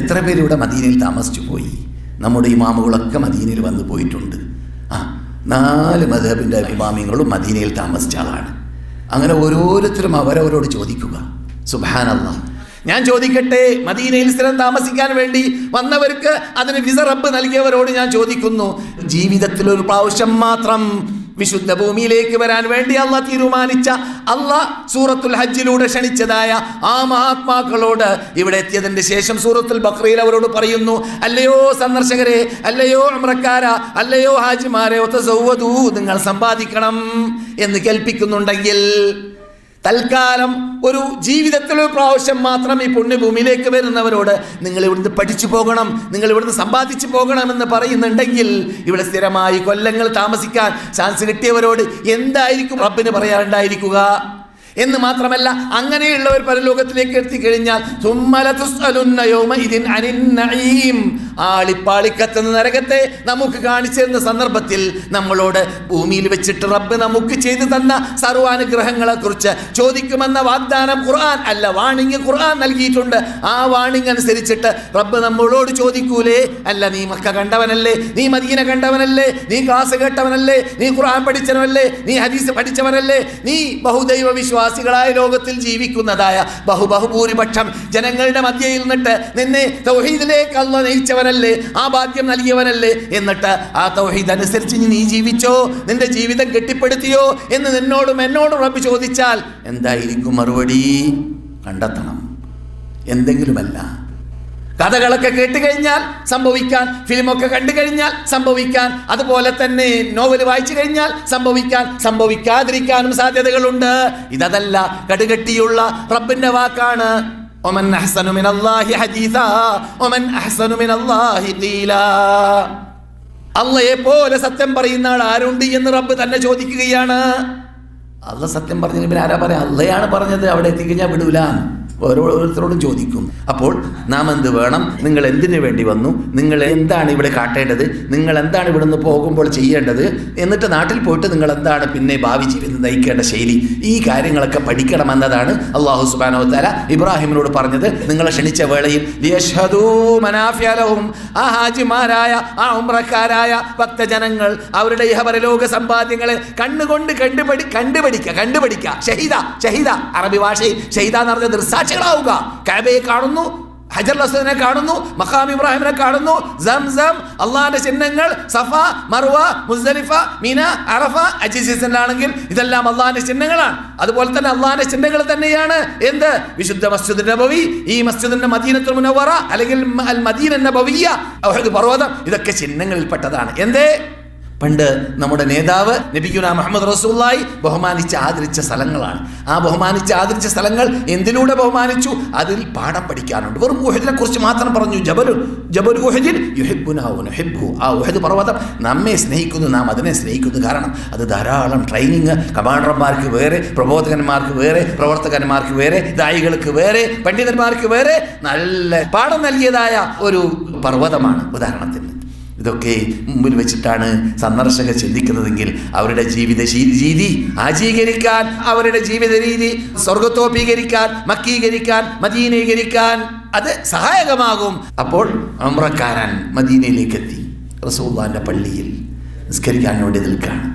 എത്ര പേര് ഇവിടെ മദീനയിൽ താമസിച്ചു പോയി? നമ്മുടെ ഇമാമുകളൊക്കെ മദീനയിൽ വന്നു പോയിട്ടുണ്ട്. ആ നാല് മധബിന്റെ ഇമാമിങ്ങളും മദീനയിൽ താമസിച്ച ആളാണ്. അങ്ങനെ ഓരോരുത്തരും അവരവരോട് ചോദിക്കുക സുബാനല്ല ഞാൻ ചോദിക്കട്ടെ മദീനയിൽ സ്ഥിരം താമസിക്കാൻ വേണ്ടി വന്നവർക്ക് അതിന് വിസ റബ്ബ് നൽകിയവരോട് ഞാൻ ചോദിക്കുന്നു. ജീവിതത്തിൽ ഒരു പ്രാവശ്യം മാത്രം വിശുദ്ധ ഭൂമിയിലേക്ക് വരാൻ വേണ്ടി അല്ല തീരുമാനിച്ച അല്ല സൂറത്തുൽ ഹജ്ജിലൂടെ ക്ഷണിച്ചതായ ആ മഹാത്മാക്കളോട് ഇവിടെ എത്തിയതിന്റെ ശേഷം സൂറത്തുൽ ബക്രയിൽ അവരോട് പറയുന്നു അല്ലയോ സന്ദർശകരെ അല്ലയോ അമ്രക്കാര അല്ലയോ ഹാജിമാരെ ഒത്തസൗവധൂ നിങ്ങൾ സമ്പാദിക്കണം എന്ന് കേൾപ്പിക്കുന്നുണ്ടെങ്കിൽ തൽക്കാലം ഒരു ജീവിതത്തിൽ ഒരു പ്രാവശ്യം മാത്രം ഈ പുണ്യഭൂമിയിലേക്ക് വരുന്നവരോട് നിങ്ങൾ ഇവിടുന്ന് പഠിച്ചു പോകണം നിങ്ങൾ ഇവിടുന്ന് സമ്പാദിച്ചു പോകണമെന്ന് പറയുന്നുണ്ടെങ്കിൽ ഇവിടെ സ്ഥിരമായി കൊല്ലങ്ങൾ താമസിക്കാൻ ചാൻസ് കിട്ടിയവരോട് എന്തായിരിക്കും റബ്ബിന് പറയാനുണ്ടായിരിക്കുക എന്ന് മാത്രമല്ല അങ്ങനെയുള്ളവർ പരലോകത്തിലേക്ക് എത്തിക്കഴിഞ്ഞാൽ ആളിപ്പാളിക്കത്തുന്ന നരകത്തെ നമുക്ക് കാണിച്ചു തരുന്ന സന്ദർഭത്തിൽ നമ്മളോട് ഭൂമിയിൽ വെച്ചിട്ട് റബ്ബ് നമുക്ക് ചെയ്തു തന്ന സർവാനുഗ്രഹങ്ങളെ കുറിച്ച് ചോദിക്കുമെന്ന വാഗ്ദാനം ഖുർആൻ അല്ല വാണിങ് ഖുർആൻ നൽകിയിട്ടുണ്ട്. ആ വാണിങ് അനുസരിച്ചിട്ട് റബ്ബ് നമ്മളോട് ചോദിക്കൂലേ? അല്ല നീ മക്ക കണ്ടവനല്ലേ? നീ മദീന കണ്ടവനല്ലേ? നീ ക്ലാസ് കേട്ടവനല്ലേ? നീ ഖുർആൻ പഠിച്ചവനല്ലേ? നീ ഹദീസ് പഠിച്ചവനല്ലേ? നീ ബഹുദൈവ വിശ്വാസികളായ ലോകത്തിൽ ജീവിക്കുന്നതായ ബഹുബഹുഭൂരിപക്ഷം ജനങ്ങളുടെ മധ്യയിൽ നിന്നിട്ട് നിന്നെ തൗഹീദിലേക്ക് അല്ല നയിച്ചവനല്ലേ ആ ഭാഗ്യം നൽകിയവനല്ലേ? എന്നിട്ട് ആ തൗഹീദ് അനുസരിച്ച് നീ ജീവിച്ചോ? നിന്റെ ജീവിതം കെട്ടിപ്പടുത്തിയോ? എന്ന് നിന്നോടും എന്നോടും റബ്ബ് ചോദിച്ചാൽ എന്തായിരിക്കും മറുപടി? കണ്ടെത്തണം. എന്തെങ്കിലുമല്ല. കഥകളൊക്കെ കേട്ട് കഴിഞ്ഞാൽ സംഭവിക്കാൻ ഫിലിമൊക്കെ കണ്ടു കഴിഞ്ഞാൽ സംഭവിക്കാൻ അതുപോലെ തന്നെ നോവൽ വായിച്ചു കഴിഞ്ഞാൽ സംഭവിക്കാൻ സംഭവിക്കാതിരിക്കാനും സാധ്യതകളുണ്ട്. ഇതല്ല കടുകട്ടിയുള്ള റബ്ബിന്റെ വാക്കാണ്. ഒമൻ അഹ്സനു മിനല്ലാഹി ഹദീസാ ഒമൻ അഹ്സനു മിനല്ലാഹി ഖീലാ അള്ളയെ പോലെ സത്യം പറയുന്ന ആൾ ആരുണ്ട് എന്ന് റബ്ബ് തന്നെ ചോദിക്കുകയാണ്. അള്ള സത്യം പറഞ്ഞതിന് പിന്നെ ആരാ പറയാ? അള്ളയാണ് പറഞ്ഞത്. അവിടെ എത്തിക്കഴിഞ്ഞാൽ വിടൂല ഓരോരുത്തരോടും ചോദിക്കും. അപ്പോൾ നാം എന്ത് വേണം? നിങ്ങൾ എന്തിനു വേണ്ടി വന്നു? നിങ്ങൾ എന്താണ് ഇവിടെ കാട്ടേണ്ടത്? നിങ്ങൾ എന്താണ് ഇവിടെ നിന്ന് പോകുമ്പോൾ ചെയ്യേണ്ടത്? എന്നിട്ട് നാട്ടിൽ പോയിട്ട് നിങ്ങൾ എന്താണ് പിന്നെ ഭാവി ജീവിതം നയിക്കേണ്ട ശൈലി? ഈ കാര്യങ്ങളൊക്കെ പഠിക്കണമെന്നതാണ് അള്ളാഹു സുബാനോ താല ഇബ്രാഹിമിനോട് പറഞ്ഞത്. നിങ്ങളെ ക്ഷണിച്ച വേളയിൽ ആ ഹാജിമാരായ ആ ഭക്തജനങ്ങൾ അവരുടെ ഇഹപരലോക സമ്പാദ്യങ്ങളെ കണ്ണുകൊണ്ട് കണ്ടുപിടി കണ്ടുപിടിക്കുക കണ്ടുപിടിക്കുക അറബി ഭാഷയിൽ ഷഹീദ എന്ന് ദൃസാക്ഷികളാവുക കാബയെ കാണുന്നു ഹജർ അസ്വദിനെ കാണുന്നു മഖാം ഇബ്രാഹിമിനെ കാണുന്നു. സംസം അള്ളാഹിന്റെ ചിഹ്നങ്ങൾ സഫ മറുവ മുസ്ദലിഫ മീന അറഫ അജി സീസണിലാണെങ്കിൽ ഇതെല്ലാം അള്ളാഹിന്റെ ചിഹ്നങ്ങളാണ്. അതുപോലെ തന്നെ അള്ളാഹിന്റെ ചിഹ്നങ്ങൾ തന്നെയാണ് എന്ത്? വിശുദ്ധ മസ്ജിദിന്റെ നബവി ഈ മസ്ജിദിന്റെ മദീനത്തുൽ മുനവറ അല്ലെങ്കിൽ അൽ മദീന നബവിയ പർവതം ഇതൊക്കെ ചിഹ്നങ്ങളിൽപ്പെട്ടതാണ് എന്തേ? പണ്ട് നമ്മുടെ നേതാവ് നബിഗുന മുഹമ്മദ് റസൂല്ലായി ബഹുമാനിച്ച് ആദരിച്ച സ്ഥലങ്ങളാണ്. ആ ബഹുമാനിച്ച് ആദരിച്ച സ്ഥലങ്ങൾ എന്തിലൂടെ ബഹുമാനിച്ചു? അതിൽ പാഠം പഠിക്കാനുണ്ട്. വെറും ഉഹദിനെ കുറിച്ച് മാത്രം പറഞ്ഞു. ജബലു ജബലു ഉഹദിൻ യുഹിബുനു ആ ഉഹദ് പർവതം നമ്മെ സ്നേഹിക്കുന്നു നാം അതിനെ സ്നേഹിക്കുന്നു. കാരണം അത് ധാരാളം ട്രെയിനിങ് കമാൻഡർമാർക്ക് വേറെ പ്രബോധകന്മാർക്ക് വേറെ പ്രവർത്തകന്മാർക്ക് വേറെ ദായികൾക്ക് വേറെ പണ്ഡിതന്മാർക്ക് വേറെ നല്ല പാഠം നൽകിയതായ ഒരു പർവതമാണ് ഉദാഹരണത്തിന്. ഇതൊക്കെ മുമ്പിൽ വെച്ചിട്ടാണ് സന്ദർശകർ ചിന്തിക്കുന്നതെങ്കിൽ അവരുടെ ജീവിത രീതി ആജീകരിക്കാൻ അവരുടെ ജീവിത രീതി സ്വർഗത്തോപീകരിക്കാൻ മക്കീകരിക്കാൻ മദീനീകരിക്കാൻ അത് സഹായകമാകും. അപ്പോൾ അമ്രക്കാരൻ മദീനയിലേക്ക് എത്തി റസൂള്ളാന്റെ പള്ളിയിൽ നിസ്കരിക്കാൻ വേണ്ടി നിൽക്കുകയാണ്.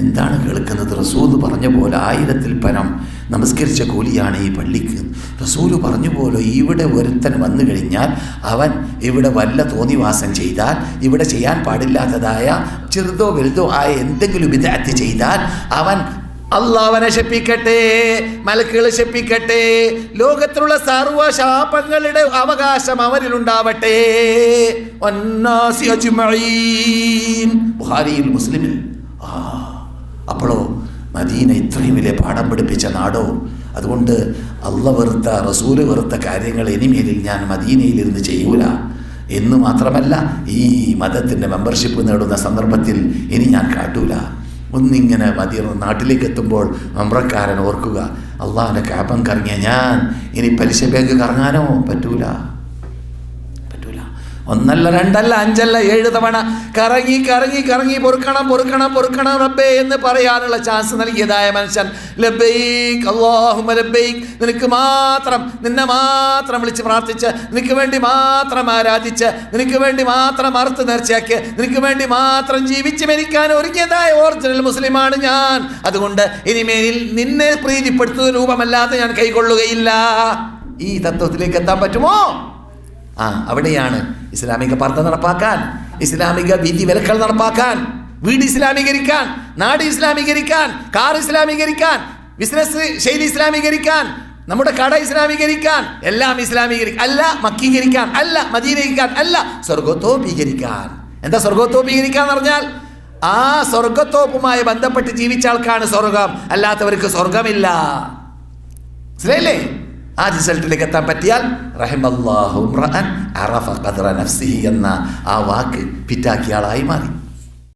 എന്താണ് കേൾക്കുന്നത്? റസൂൽ പറഞ്ഞ പോലെ ആയിരത്തിൽ പരം നമസ്കരിച്ച കൂലിയാണ് ഈ പള്ളിക്ക്. റസൂൽ പറഞ്ഞ പോലെ ഇവിടെ ഒരുത്തൻ വന്നു കഴിഞ്ഞാൽ അവൻ ഇവിടെ വല്ല തോന്നിവാസം ചെയ്താൽ ഇവിടെ ചെയ്യാൻ പാടില്ലാത്തതായ ചെറുതോ വലുതോ ആയ എന്തെങ്കിലും വിദഗ്ധ ചെയ്താൽ അവൻ അള്ളാവനെ ശപ്പിക്കട്ടെ മലക്കുകളെ ശപ്പിക്കട്ടെ ലോകത്തിലുള്ള സർവശാപങ്ങളുടെ അവകാശം അവരിലുണ്ടാവട്ടെ ഒന്നാസി അജുമീൻ ബുഹാരിയിൽ മുസ്ലിമിൽ. ആ അപ്പോഴോ മദീന ഇത്രയും വലിയ പാഠം പഠിപ്പിച്ച നാടോ? അതുകൊണ്ട് അള്ള വെറുത്ത റസൂൽ വെറുത്ത കാര്യങ്ങൾ ഇനിമേലിൽ ഞാൻ മദീനയിലിരുന്ന് ചെയ്യൂല. എന്ന് മാത്രമല്ല ഈ മതത്തിന്റെ മെമ്പർഷിപ്പ് നേടുന്ന സന്ദർഭത്തിൽ ഇനി ഞാൻ കാട്ടൂല. ഒന്നിങ്ങനെ മദീന നാട്ടിലേക്ക് എത്തുമ്പോൾ മെമ്പ്രക്കാരൻ ഓർക്കുക അള്ളാഹിന്റെ കാപ്പം കറങ്ങിയ ഞാൻ ഇനി പലിശ ബാങ്ക് കറങ്ങാനോ പറ്റൂല. ഒന്നല്ല രണ്ടല്ല അഞ്ചല്ല ഏഴ് തവണ കറങ്ങി കറങ്ങി കറങ്ങി പൊറുക്കണം പൊറുക്കണം പൊറുക്കണം റബ്ബേ എന്ന് പറയാനുള്ള ചാൻസ് നൽകിയതായ മനുഷ്യൻ. നിനക്ക് മാത്രം നിന്നെ മാത്രം വിളിച്ച് പ്രാർത്ഥിച്ച് നിനക്ക് വേണ്ടി മാത്രം ആരാധിച്ച് നിനക്ക് വേണ്ടി മാത്രം അറുത്ത് നേർച്ചയാക്കി നിനക്ക് വേണ്ടി മാത്രം ജീവിച്ച് മരിക്കാൻ ഒരുങ്ങിയതായ ഒറിജിനൽ മുസ്ലിമാണ് ഞാൻ. അതുകൊണ്ട് ഇനിമേലിൽ നിന്നെ പ്രീതിപ്പെടുത്തുന്ന രൂപമല്ലാതെ ഞാൻ കൈകൊള്ളുകയില്ല. ഈ തത്വത്തിലേക്ക് എത്താൻ പറ്റുമോ? ആ അവിടെയാണ് ഇസ്ലാമിക പാർത്ത നടപ്പാക്കാൻ ഇസ്ലാമിക വിധി വിലക്കൾ നടപ്പാക്കാൻ വീട് ഇസ്ലാമീകരിക്കാൻ നാട് ഇസ്ലാമീകരിക്കാൻ കാർ ഇസ്ലാമീകരിക്കാൻ ബിസിനസ് ശൈലി ഇസ്ലാമീകരിക്കാൻ നമ്മുടെ കട ഇസ്ലാമീകരിക്കാൻ എല്ലാം ഇസ്ലാമീകരിക്കാൻ അല്ല മക്കീകരിക്കാൻ അല്ല മദീനീകരിക്കാൻ അല്ല സ്വർഗത്തോപീകരിക്കാൻ എന്താ സ്വർഗത്തോപീകരിക്കാൻ എന്ന് പറഞ്ഞാൽ ആ സ്വർഗത്തോപ്പുമായി ബന്ധപ്പെട്ട് ജീവിച്ച ആൾക്കാണ് സ്വർഗം. അല്ലാത്തവർക്ക് സ്വർഗമില്ല മനസ്സിലായില്ലേ? ആ റിസൾട്ടിലേക്ക് എത്താൻ പറ്റിയാൽ റഹിമല്ലാഹു അറഫ ഖദ്ര നഫ്സിഹി എന്ന ആ വാക്ക് പിറ്റാക്കിയ ആളായി മാറി.